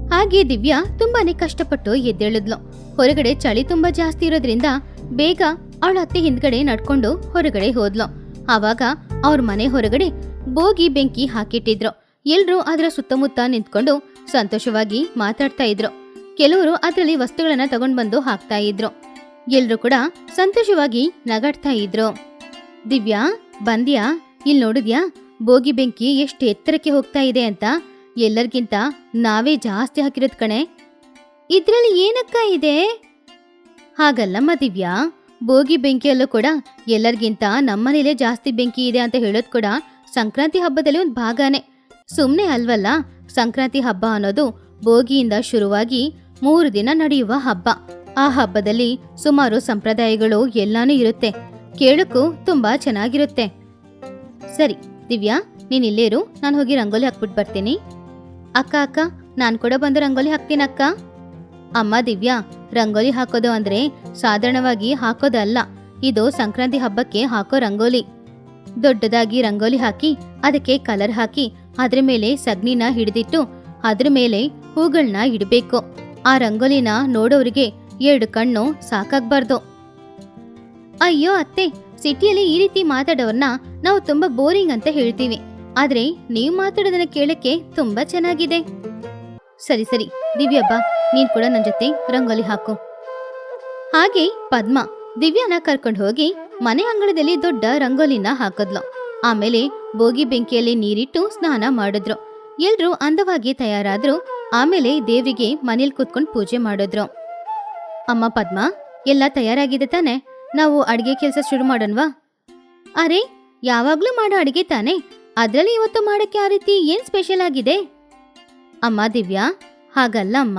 ಹಾಗೆ ದಿವ್ಯಾ ತುಂಬಾನೇ ಕಷ್ಟಪಟ್ಟು ಎದ್ದೇಳಿದ್ಲು. ಹೊರಗಡೆ ಚಳಿ ತುಂಬಾ ಜಾಸ್ತಿ ಇರೋದ್ರಿಂದ ಬೇಗ ಅವಳ ಅತ್ತೆ ಹಿಂದ್ಗಡೆ ನಡ್ಕೊಂಡು ಹೊರಗಡೆ ಹೋದ್ಲು. ಆವಾಗ ಅವ್ರ ಮನೆ ಹೊರಗಡೆ ಬೋಗಿ ಬೆಂಕಿ ಹಾಕಿಟ್ಟಿದ್ರು. ಎಲ್ರೂ ಅದರ ಸುತ್ತಮುತ್ತ ನಿಂತ್ಕೊಂಡು ಸಂತೋಷವಾಗಿ ಮಾತಾಡ್ತಾ ಇದ್ರು. ಕೆಲವರು ಅದರಲ್ಲಿ ವಸ್ತುಗಳನ್ನ ತಗೊಂಡ್ ಬಂದು ಹಾಕ್ತಾ ಇದ್ರು. ಎಲ್ರು ಕೂಡ ಸಂತೋಷವಾಗಿ ನಗಾಡ್ತಾ ಇದ್ರು. ದಿವ್ಯಾ, ಬಂದ್ಯಾ ಇಲ್ಲಿ ನೋಡಿದ್ಯಾ ಬೋಗಿ ಬೆಂಕಿ ಎಷ್ಟು ಎತ್ತರಕ್ಕೆ ಹೋಗ್ತಾ ಇದೆ ಅಂತ ಎಲ್ಲರಿಗಿಂತ ನಾವೇ ಜಾಸ್ತಿ ಹಾಕಿರೋದ್ ಕಣೆ. ಇದ್ರಲ್ಲಿ ಏನಕ್ಕ ಇದೆ? ಹಾಗಲ್ಲಮ್ಮ ದಿವ್ಯಾ ಬೋಗಿ ಬೆಂಕಿಯಲ್ಲೂ ಕೂಡ ಎಲ್ಲರಿಗಿಂತ ನಮ್ಮನೇಲೆ ಜಾಸ್ತಿ ಬೆಂಕಿ ಇದೆ ಅಂತ ಹೇಳೋದ್ ಕೂಡ ಸಂಕ್ರಾಂತಿ ಹಬ್ಬದಲ್ಲಿ ಒಂದು ಭಾಗನೇ. ಸುಮ್ಮನೆ ಅಲ್ವಲ್ಲ, ಸಂಕ್ರಾಂತಿ ಹಬ್ಬ ಅನ್ನೋದು ಬೋಗಿಯಿಂದ ಶುರುವಾಗಿ ಮೂರು ದಿನ ನಡೆಯುವ ಹಬ್ಬ. ಆ ಹಬ್ಬದಲ್ಲಿ ಸುಮಾರು ಸಂಪ್ರದಾಯಗಳು ಎಲ್ಲಾನು ಇರುತ್ತೆ. ಕೇಳಕ್ಕೂ ತುಂಬಾ ಚೆನ್ನಾಗಿರುತ್ತೆ. ಸರಿ, ದಿವ್ಯಾ, ನೀನ್ ಇಲ್ಲೇರು ನಾನು ಹೋಗಿ ರಂಗೋಲಿ ಹಾಕ್ಬಿಟ್ಟು ಬರ್ತೀನಿ. ಅಕ್ಕ ಅಕ್ಕ, ನಾನು ಕೂಡ ಬಂದು ರಂಗೋಲಿ ಹಾಕ್ತೀನಿ, ಅಕ್ಕ. ಅಮ್ಮ, ದಿವ್ಯಾ, ರಂಗೋಲಿ ಹಾಕೋದು ಅಂದ್ರೆ ಸಾಧಾರಣವಾಗಿ ಹಾಕೋದಲ್ಲ ಇದು ಸಂಕ್ರಾಂತಿ ಹಬ್ಬಕ್ಕೆ ಹಾಕೋ ರಂಗೋಲಿ. ದೊಡ್ಡದಾಗಿ ರಂಗೋಲಿ ಹಾಕಿ, ಅದಕ್ಕೆ ಕಲರ್ ಹಾಕಿ, ಅದ್ರ ಮೇಲೆ ಸಗ್ನಿನ ಹಿಡಿದಿಟ್ಟು, ಅದ್ರ ಮೇಲೆ ಹೂಗಳನ್ನ ಇಡಬೇಕು. ಆ ರಂಗೋಲಿನ ನೋಡೋರಿಗೆ ಎರಡು ಕಣ್ಣು ಸಾಕಾಗ್ಬಾರ್ದು. ಅಯ್ಯೋ ಅತ್ತೆ, ಸಿಟಿಯಲ್ಲಿ ಈ ರೀತಿ ಮಾತಾಡೋರ್ನ ನಾವು ತುಂಬಾ ಬೋರಿಂಗ್ ಅಂತ ಹೇಳ್ತೀವಿ. ಆದ್ರೆ ನೀವು ಮಾತಾಡೋದನ್ನ ಕೇಳಕ್ಕೆ ತುಂಬಾ ಚೆನ್ನಾಗಿದೆ. ಸರಿ ಸರಿ, ದಿವ್ಯಬ್ಬ, ನೀನ್ ಕೂಡ ನನ್ ಜೊತೆ ರಂಗೋಲಿ ಹಾಕು. ಹಾಗೆ ಪದ್ಮ ದಿವ್ಯಾನ ಕರ್ಕೊಂಡು ಹೋಗಿ ಮನೆ ಅಂಗಳದಲ್ಲಿ ದೊಡ್ಡ ರಂಗೋಲಿನ ಹಾಕದ್ಲು. ಆಮೇಲೆ ಬೋಗಿ ಬೆಂಕಿಯಲ್ಲಿ ನೀರಿಟ್ಟು ಸ್ನಾನ ಮಾಡಿದ್ರು. ಎಲ್ರೂ ಅಂದವಾಗಿ ತಯಾರಾದ್ರು. ಆಮೇಲೆ ದೇವಿಗೆ ಮನೇಲಿ ಕೂತ್ಕೊಂಡು ಪೂಜೆ ಮಾಡಿದ್ರು. ಅಮ್ಮ ಪದ್ಮ, ಎಲ್ಲ ತಯಾರಾಗಿದೆ ತಾನೆ? ನಾವು ಅಡುಗೆ ಕೆಲಸ ಶುರು ಮಾಡೋಣವಾ? ಅರೆ, ಯಾವಾಗ್ಲೂ ಮಾಡೋ ಅಡುಗೆ ತಾನೆ? ಅದ್ರಲ್ಲಿ ಇವತ್ತು ಮಾಡಕ್ಕೆ ಆ ರೀತಿ ಏನ್ ಸ್ಪೆಷಲ್ ಆಗಿದೆ? ಅಮ್ಮ ದಿವ್ಯಾ, ಹಾಗಲ್ಲ ಅಮ್ಮ.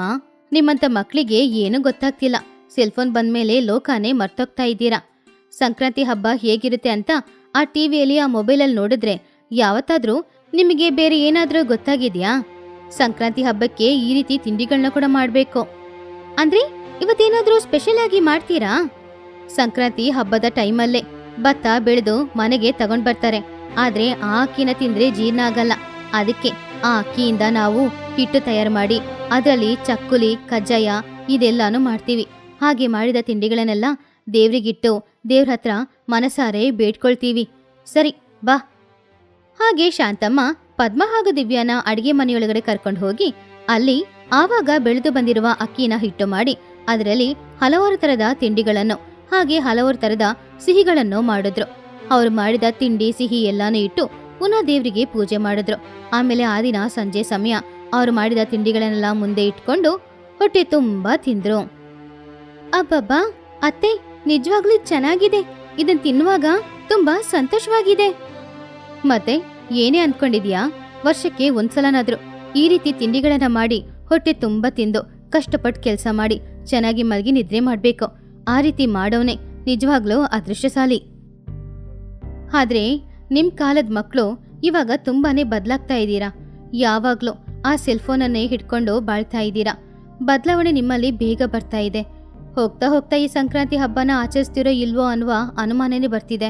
ನಿಮ್ಮಂತ ಮಕ್ಕಳಿಗೆ ಏನು ಗೊತ್ತಾಗ್ತಿಲ್ಲ. ಸೆಲ್ಫೋನ್ ಬಂದ್ಮೇಲೆ ಲೋಕಾನೇ ಮರ್ತೋಗ್ತಾ ಇದ್ದೀರಾ. ಸಂಕ್ರಾಂತಿ ಹಬ್ಬ ಹೇಗಿರುತ್ತೆ ಅಂತ ಆ ಟಿವಿಯಲ್ಲಿ ಆ ಮೊಬೈಲಲ್ಲಿ ನೋಡಿದ್ರೆ ಯಾವತ್ತಾದ್ರೂ ನಿಮಗೆ ಬೇರೆ ಏನಾದ್ರೂ ಗೊತ್ತಾಗಿದ್ಯಾ? ಸಂಕ್ರಾಂತಿ ಹಬ್ಬಕ್ಕೆ ಈ ರೀತಿ ತಿಂಡಿಗಳನ್ನ ಕೂಡ ಮಾಡ್ಬೇಕು. ಅಂದ್ರೆ ಇವತ್ತೇನಾದ್ರೂ ಸ್ಪೆಷಲ್ ಆಗಿ ಮಾಡ್ತೀರಾ? ಸಂಕ್ರಾಂತಿ ಹಬ್ಬದ ಟೈಮಲ್ಲೇ ಭತ್ತ ಬೆಳೆದು ಮನೆಗೆ ತಗೊಂಡ್ ಬರ್ತಾರೆ. ಆದ್ರೆ ಆ ಅಕ್ಕಿನ ತಿಂದ್ರೆ ಜೀರ್ಣ ಆಗಲ್ಲ. ಅದಕ್ಕೆ ಆ ಅಕ್ಕಿಯಿಂದ ನಾವು ಹಿಟ್ಟು ತಯಾರು ಮಾಡಿ ಅದರಲ್ಲಿ ಚಕ್ಕುಲಿ, ಕಜ್ಜಾಯ ಇದೆಲ್ಲಾನು ಮಾಡ್ತೀವಿ. ಹಾಗೆ ಮಾಡಿದ ತಿಂಡಿಗಳನ್ನೆಲ್ಲ ದೇವ್ರಿಗಿಟ್ಟು ದೇವ್ರ ಹತ್ರ ಮನಸಾರೆ ಬೇಡ್ಕೊಳ್ತೀವಿ. ಸರಿ, ಬಾ. ಹಾಗೆ ಶಾಂತಮ್ಮ ಪದ್ಮ ಹಾಗೂ ದಿವ್ಯಾನ ಅಡಿಗೆ ಮನೆಯೊಳಗಡೆ ಕರ್ಕೊಂಡು ಹೋಗಿ ಅಲ್ಲಿ ಆವಾಗ ಬೆಳೆದು ಬಂದಿರುವ ಅಕ್ಕಿನ ಹಿಟ್ಟು ಮಾಡಿ ಅದರಲ್ಲಿ ಹಲವಾರು ತರದ ತಿಂಡಿಗಳನ್ನು ಹಾಗೆ ಹಲವಾರು ತರದ ಸಿಹಿಗಳನ್ನು ಮಾಡಿದ್ರು. ಅವ್ರು ಮಾಡಿದ ತಿಂಡಿ, ಸಿಹಿ ಎಲ್ಲಾನು ಇಟ್ಟು ಪುನಃ ದೇವರಿಗೆ ಪೂಜೆ ಮಾಡಿದ್ರು. ಆಮೇಲೆ ಆ ದಿನ ಸಂಜೆ ಸಮಯ ಅವರು ಮಾಡಿದ ತಿಂಡಿಗಳನ್ನೆಲ್ಲ ಮುಂದೆ ಇಟ್ಕೊಂಡು ಹೊಟ್ಟೆ ತುಂಬಾ ತಿಂದ್ರು. ಅಬ್ಬಬ್ಬಾ! ಅತ್ತೆ, ನಿಜವಾಗ್ಲೂ ಚೆನ್ನಾಗಿದೆ. ಇದನ್ ತಿನ್ನುವಾಗ ತುಂಬಾ ಸಂತೋಷವಾಗಿದೆ. ಮತ್ತೆ? ಏನೇ ಅನ್ಕೊಂಡಿದ್ಯಾ? ವರ್ಷಕ್ಕೆ ಒಂದ್ಸಲನಾದ್ರು ಈ ರೀತಿ ತಿಂಡಿಗಳನ್ನ ಮಾಡಿ, ಹೊಟ್ಟೆ ತುಂಬಾ ತಿಂದು, ಕಷ್ಟಪಟ್ಟು ಕೆಲಸ ಮಾಡಿ, ಚೆನ್ನಾಗಿ ಮಲಗಿ ನಿದ್ರೆ ಮಾಡ್ಬೇಕು. ಆ ರೀತಿ ಮಾಡೋನೆ ನಿಜವಾಗ್ಲೂ ಅದೃಷ್ಟಶಾಲಿ. ಆದ್ರೆ, ನಿಮ್ ಕಾಲದ ಮಕ್ಕಳು ಇವಾಗ ತುಂಬಾನೇ ಬದಲಾಗ್ತಾ ಇದ್ದೀರಾ? ಯಾವಾಗ್ಲೂ ಆ ಸೆಲ್ಫೋನನ್ನೇ ಹಿಡ್ಕೊಂಡು ಬಾಳ್ತಾ ಇದ್ದೀರಾ? ಬದಲಾವಣೆ ನಿಮ್ಮಲ್ಲಿ ಬೇಗ ಬರ್ತಾ ಇದೆ. ಹೋಗ್ತಾ ಹೋಗ್ತಾ ಈ ಸಂಕ್ರಾಂತಿ ಹಬ್ಬನ ಆಚರಿಸ್ತಿರೋ ಇಲ್ವೋ ಅನ್ನುವ ಅನುಮಾನನೇ ಬರ್ತಿದೆ.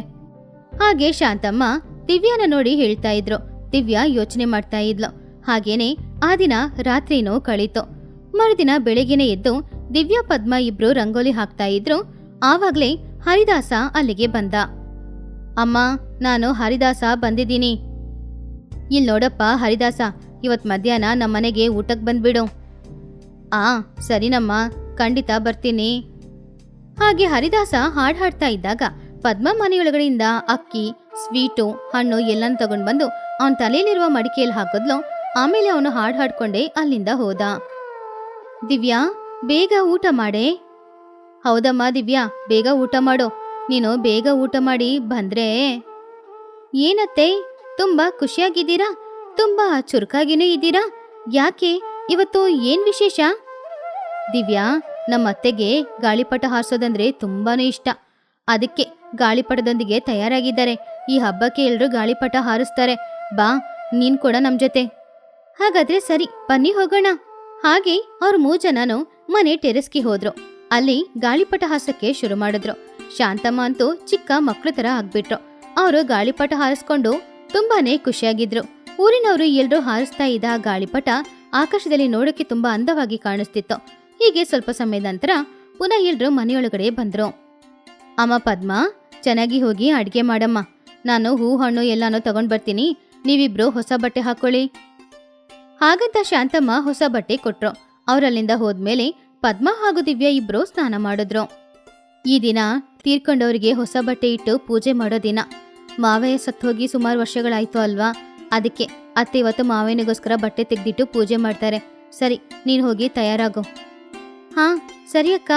ಹಾಗೆ ಶಾಂತಮ್ಮ ದಿವ್ಯಾನ ನೋಡಿ ಹೇಳ್ತಾ ಇದ್ರು. ದಿವ್ಯಾ ಯೋಚನೆ ಮಾಡ್ತಾ ಇದ್ಲು. ಹಾಗೇನೆ ಆ ದಿನ ರಾತ್ರಿನೂ ಕಳೀತು. ಮರುದಿನ ಬೆಳಗ್ಗೆನೆ ಎದ್ದು ದಿವ್ಯಾ, ಪದ್ಮ ಇಬ್ರು ರಂಗೋಲಿ ಹಾಕ್ತಾ ಇದ್ರು. ಆವಾಗ್ಲೇ ಹರಿದಾಸ ಅಲ್ಲಿಗೆ ಬಂದ. ಅಮ್ಮ, ನಾನು ಹರಿದಾಸ ಬಂದಿದ್ದೀನಿ. ಇಲ್ಲಿ ನೋಡಪ್ಪ ಹರಿದಾಸ, ಇವತ್ ಮಧ್ಯಾಹ್ನ ನಮ್ಮನೆಗೆ ಊಟಕ್ಕೆ ಬಂದ್ಬಿಡು. ಆ, ಸರಿನಮ್ಮ, ಖಂಡಿತ ಬರ್ತೀನಿ. ಹಾಗೆ ಹರಿದಾಸ ಹಾಡ್ ಹಾಡ್ತಾ ಇದ್ದಾಗ ಪದ್ಮ ಮನೆಯೊಳಗಡೆಯಿಂದ ಅಕ್ಕಿ, ಸ್ವೀಟು, ಹಣ್ಣು ಎಲ್ಲಾನು ತಗೊಂಡ್ ಬಂದು ಅವನ ತಲೆಯಲ್ಲಿರುವ ಮಡಿಕೆಯಲ್ಲಿ ಹಾಕಿದ್ಲು. ಆಮೇಲೆ ಅವನು ಹಾಡು ಹಾಡ್ಕೊಂಡೇ ಅಲ್ಲಿಂದ ಹೋದ. ದಿವ್ಯಾ, ಬೇಗ ಊಟ ಮಾಡೇ. ಹೌದಮ್ಮ ದಿವ್ಯಾ, ಬೇಗ ಊಟ ಮಾಡು. ನೀನು ಬೇಗ ಊಟ ಮಾಡಿ ಬಂದ್ರೆ. ಏನತ್ತೆ, ತುಂಬಾ ಖುಷಿಯಾಗಿದ್ದೀರಾ? ತುಂಬಾ ಚುರುಕಾಗಿನೂ ಇದ್ದೀರಾ? ಯಾಕೆ? ಇವತ್ತು ಏನ್ ವಿಶೇಷ? ದಿವ್ಯಾ ನಮ್ಮ ಅತ್ತೆಗೆ ಗಾಳಿಪಟ ಹಾರಿಸೋದಂದ್ರೆ ತುಂಬಾನೇ ಇಷ್ಟ. ಅದಕ್ಕೆ ಗಾಳಿಪಟದೊಂದಿಗೆ ತಯಾರಾಗಿದ್ದಾರೆ. ಈ ಹಬ್ಬಕ್ಕೆ ಎಲ್ಲರೂ ಗಾಳಿಪಟ ಹಾರಿಸ್ತಾರೆ. ಬಾ, ನೀನ್ ಕೂಡ ನಮ್ ಜೊತೆ. ಹಾಗಾದ್ರೆ ಸರಿ, ಬನ್ನಿ ಹೋಗೋಣ. ಹಾಗೆ ಅವ್ರ ಮೂ ಜನನು ಮನೆ ಟೆರೆಸ್ಗೆ ಹೋದ್ರು. ಅಲ್ಲಿ ಗಾಳಿಪಟ ಹಾಸಕ್ಕೆ ಶುರು ಮಾಡಿದ್ರು. ಶಾಂತಮ್ಮ ಅಂತೂ ಚಿಕ್ಕ ಮಕ್ಳು ತರ ಆಗ್ಬಿಟ್ರು. ಅವರು ಗಾಳಿಪಟ ಹಾರಿಸ್ಕೊಂಡು ತುಂಬಾನೇ ಖುಷಿಯಾಗಿದ್ರು. ಊರಿನವರು ಎಲ್ರೂ ಹಾರಿಸ್ತಾ ಇದ್ದ ಗಾಳಿಪಟ ಆಕಾಶದಲ್ಲಿ ನೋಡಕ್ಕೆ ತುಂಬಾ ಅಂದವಾಗಿ ಕಾಣಿಸ್ತಿತ್ತು. ಹೀಗೆ ಸ್ವಲ್ಪ ಸಮಯದ ನಂತರ ಪುನಃ ಎಲ್ರೂ ಮನೆಯೊಳಗಡೆ ಬಂದ್ರು. ಅಮ್ಮ ಪದ್ಮ ಚೆನ್ನಾಗಿ ಹೋಗಿ ಅಡ್ಗೆ ಮಾಡಮ್ಮ. ನಾನು ಹೂ ಹಣ್ಣು ಎಲ್ಲಾನು ತಗೊಂಡ್ ಬರ್ತೀನಿ. ನೀವಿಬ್ರು ಹೊಸ ಬಟ್ಟೆ ಹಾಕೊಳ್ಳಿ. ಹಾಗಂತ ಶಾಂತಮ್ಮ ಹೊಸ ಬಟ್ಟೆ ಕೊಟ್ರು. ಅವರಲ್ಲಿಂದ ಹೋದ್ಮೇಲೆ ಪದ್ಮ ಹಾಗೂ ದಿವ್ಯ ಇಬ್ರು ಸ್ನಾನ ಮಾಡಿದ್ರು. ಈ ದಿನ ತೀರ್ಕೊಂಡವರಿಗೆ ಹೊಸ ಬಟ್ಟೆ ಇಟ್ಟು ಪೂಜೆ ಮಾಡೋ ದಿನ. ಮಾವಯ್ಯ ಸತ್ತೋಗಿ ಸುಮಾರು ವರ್ಷಗಳಾಯ್ತು ಅಲ್ವಾ? ಅದಕ್ಕೆ ಅತ್ತೆ ಇವತ್ತು ಮಾವಯ್ಯನಿಗೋಸ್ಕರ ಬಟ್ಟೆ ತೆಗ್ದಿಟ್ಟು ಪೂಜೆ ಮಾಡ್ತಾರೆ. ಸರಿ, ನೀನು ಹೋಗಿ ತಯಾರಾಗು. ಹಾ, ಸರಿ ಅಕ್ಕ.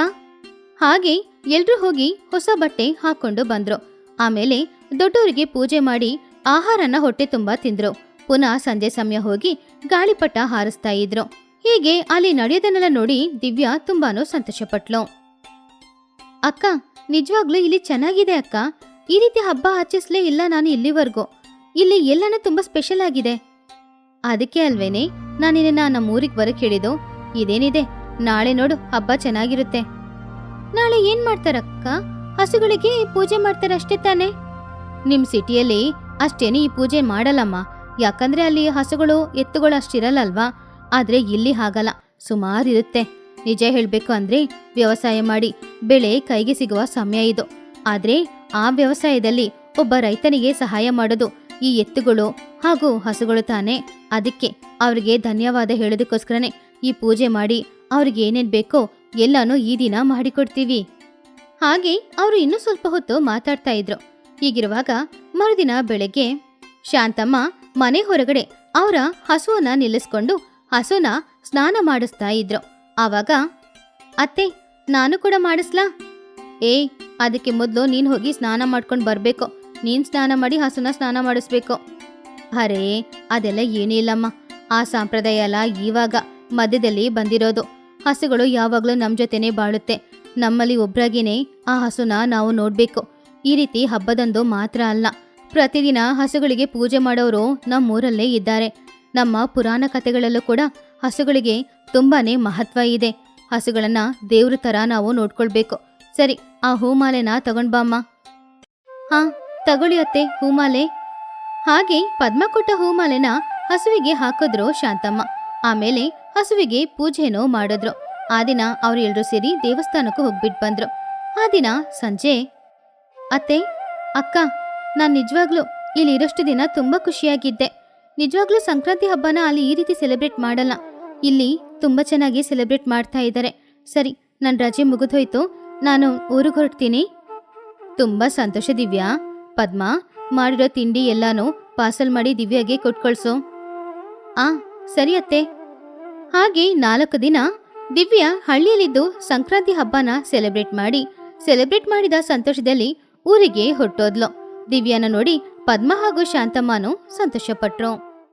ಹಾಗೆ ಎಲ್ರೂ ಹೋಗಿ ಹೊಸ ಬಟ್ಟೆ ಹಾಕೊಂಡು ಬಂದ್ರು. ಆಮೇಲೆ ದೊಡ್ಡವರಿಗೆ ಪೂಜೆ ಮಾಡಿ ಆಹಾರನ ಹೊಟ್ಟೆ ತುಂಬಾ ತಿಂದ್ರು. ಪುನಃ ಸಂಜೆ ಸಮಯ ಹೋಗಿ ಗಾಳಿಪಟ ಹಾರಿಸ್ತಾ ಇದ್ರು. ಹೀಗೆ ಅಲ್ಲಿ ನಡೆಯೋದನ್ನೆಲ್ಲ ನೋಡಿ ದಿವ್ಯಾ ತುಂಬಾನು ಸಂತೋಷಪಟ್ಲು. ಅಕ್ಕ, ನಿಜವಾಗ್ಲೂ ಇಲ್ಲಿ ಚೆನ್ನಾಗಿದೆ ಅಕ್ಕ. ಈ ರೀತಿ ಹಬ್ಬ ಆಚರಿಸ್ಲೇ ಇಲ್ಲ ನಾನು ಇಲ್ಲಿವರೆಗೂ. ಇಲ್ಲಿ ಎಲ್ಲನೂ ತುಂಬಾ ಸ್ಪೆಷಲ್ ಆಗಿದೆ. ಅದಕ್ಕೆ ಅಲ್ವೇನೆ? ನಾನಿನ್ನ ನಿನ್ನ ನಮ್ಮ ಊರಿಗೆ ಬರಕ್ ಹೇಳಿದ್ದು. ಇದೇನಿದೆ? ನಾಳೆ ನೋಡು, ಹಬ್ಬ ಚೆನ್ನಾಗಿರುತ್ತೆ. ನಾಳೆ ಏನ್ ಮಾಡ್ತಾರಕ್ಕ? ಹಸುಗಳಿಗೆ ಪೂಜೆ ಮಾಡ್ತಾರಷ್ಟೇ ತಾನೆ. ನಿಮ್ ಸಿಟಿಯಲ್ಲಿ ಅಷ್ಟೇನೆ ಈ ಪೂಜೆ ಮಾಡಲ್ಲಮ್ಮ. ಯಾಕಂದ್ರೆ ಅಲ್ಲಿ ಹಸುಗಳು ಎತ್ತುಗಳು ಅಷ್ಟಿರಲ್ಲಲ್ವಾ? ಆದ್ರೆ ಇಲ್ಲಿ ಹಾಗಲ್ಲ. ಸುಮಾರು ಇರುತ್ತೆ. ನಿಜ ಹೇಳ್ಬೇಕು ಅಂದ್ರೆ ವ್ಯವಸಾಯ ಮಾಡಿ ಬೆಳೆ ಕೈಗೆ ಸಿಗುವ ಸಮಯ ಇದು. ಆದ್ರೆ ಆ ವ್ಯವಸಾಯದಲ್ಲಿ ಒಬ್ಬ ರೈತನಿಗೆ ಸಹಾಯ ಮಾಡೋದು ಈ ಎತ್ತುಗಳು ಹಾಗೂ ಹಸುಗಳು ತಾನೆ. ಅದಕ್ಕೆ ಅವ್ರಿಗೆ ಧನ್ಯವಾದ ಹೇಳೋದಕ್ಕೋಸ್ಕರನೇ ಈ ಪೂಜೆ ಮಾಡಿ ಅವ್ರಿಗೆ ಏನೇನ್ ಬೇಕೋ ಎಲ್ಲಾನು ಈ ದಿನ ಮಾಡಿಕೊಡ್ತೀವಿ. ಹಾಗೆ ಅವರು ಇನ್ನೂ ಸ್ವಲ್ಪ ಹೊತ್ತು ಮಾತಾಡ್ತಾ ಇದ್ರು. ಹೀಗಿರುವಾಗ ಮರುದಿನ ಬೆಳಗ್ಗೆ ಶಾಂತಮ್ಮ ಮನೆ ಹೊರಗಡೆ ಅವರ ಹಸುವನ್ನ ನಿಲ್ಲಿಸ್ಕೊಂಡು ಹಸುನ ಸ್ನಾನ ಮಾಡಿಸ್ತಾ ಇದ್ರು. ಆವಾಗ, ಅತ್ತೆ, ನಾನು ಕೂಡ ಮಾಡಿಸ್ಲಾ? ಏಯ್ ಅದಕ್ಕೆ ಮೊದಲು ನೀನು ಹೋಗಿ ಸ್ನಾನ ಮಾಡ್ಕೊಂಡು ಬರಬೇಕು. ನೀನು ಸ್ನಾನ ಮಾಡಿ ಹಸುನ ಸ್ನಾನ ಮಾಡಿಸ್ಬೇಕು. ಅರೇ, ಅದೆಲ್ಲ ಏನೇ ಇಲ್ಲಮ್ಮ. ಆ ಸಂಪ್ರದಾಯ ಎಲ್ಲ ಇವಾಗ ಮಧ್ಯದಲ್ಲಿ ಬಂದಿರೋದು. ಹಸುಗಳು ಯಾವಾಗಲೂ ನಮ್ಮ ಜೊತೆನೇ ಬಾಳುತ್ತೆ. ನಮ್ಮಲ್ಲಿ ಒಬ್ರಾಗೇನೆ ಆ ಹಸುನ ನಾವು ನೋಡಬೇಕು. ಈ ರೀತಿ ಹಬ್ಬದಂದು ಮಾತ್ರ ಅಲ್ಲ. ಪ್ರತಿದಿನ ಹಸುಗಳಿಗೆ ಪೂಜೆ ಮಾಡೋರು ನಮ್ಮೂರಲ್ಲೇ ಇದ್ದಾರೆ. ನಮ್ಮ ಪುರಾಣ ಕಥೆಗಳಲ್ಲೂ ಕೂಡ ಹಸುಗಳಿಗೆ ತುಂಬಾನೇ ಮಹತ್ವ ಇದೆ. ಹಸುಗಳನ್ನ ದೇವ್ರ ತರ ನಾವು ನೋಡ್ಕೊಳ್ಬೇಕು. ಸರಿ, ಆ ಹೂಮಾಲೆನ ತಗೊಂಡ್ಬಾಮ್ಮ ಹಾ, ತಗೊಳ್ಳಿ ಅತ್ತೆ, ಹೂಮಾಲೆ. ಹಾಗೆ ಪದ್ಮ ಕೊಟ್ಟ ಹೂಮಾಲೆನ ಹಸುವಿಗೆ ಹಾಕಿದ್ರು ಶಾಂತಮ್ಮ. ಆಮೇಲೆ ಹಸುವಿಗೆ ಪೂಜೆನೋ ಮಾಡಿದ್ರು. ಆ ದಿನ ಅವರೆಲ್ಲರೂ ಸೇರಿ ದೇವಸ್ಥಾನಕ್ಕೂ ಹೋಗ್ಬಿಟ್ ಬಂದ್ರು. ಆ ದಿನ ಸಂಜೆ, ಅತ್ತೆ, ಅಕ್ಕ, ನಾನು ನಿಜವಾಗ್ಲೂ ಇಲ್ಲಿ ಇರೋಷ್ಟು ದಿನ ತುಂಬಾ ಖುಷಿಯಾಗಿದ್ದೆ. ನಿಜವಾಗ್ಲೂ ಸಂಕ್ರಾಂತಿ ಹಬ್ಬನ ಅಲ್ಲಿ ಈ ರೀತಿ ಸೆಲೆಬ್ರೇಟ್ ಮಾಡಲ್ಲ. ಇಲ್ಲಿ ತುಂಬ ಚೆನ್ನಾಗಿ ಸೆಲೆಬ್ರೇಟ್ ಮಾಡ್ತಾ ಇದ್ದಾರೆ ಸರಿ ನನ್ನ ರಜೆ ಮುಗಿದೋಯ್ತು ನಾನು ಊರಿಗೆ ಹೊರಡ್ತೀನಿ ತುಂಬ ಸಂತೋಷ ದಿವ್ಯಾ. ಪದ್ಮ, ಮಾಡಿರೋ ತಿಂಡಿ ಎಲ್ಲಾನು ಪಾರ್ಸಲ್ ಮಾಡಿ ದಿವ್ಯಾಗೆ ಕೊಟ್ಕೊಳ್ಸು. ಆ, ಸರಿ ಅತ್ತೆ. ಹಾಗೆ ನಾಲ್ಕು ದಿನ ದಿವ್ಯಾ ಹಳ್ಳಿಯಲ್ಲಿದ್ದು ಸಂಕ್ರಾಂತಿ ಹಬ್ಬನ ಸೆಲೆಬ್ರೇಟ್ ಮಾಡಿ ಸೆಲೆಬ್ರೇಟ್ ಮಾಡಿದ ಸಂತೋಷದಲ್ಲಿ ಊರಿಗೆ ಹೊರಟೋದ್ಲು. ದಿವ್ಯಾನ ನೋಡಿ ಪದ್ಮ ಹಾಗೂ ಶಾಂತಮ್ಮನು ಸಂತೋಷಪಟ್ರು.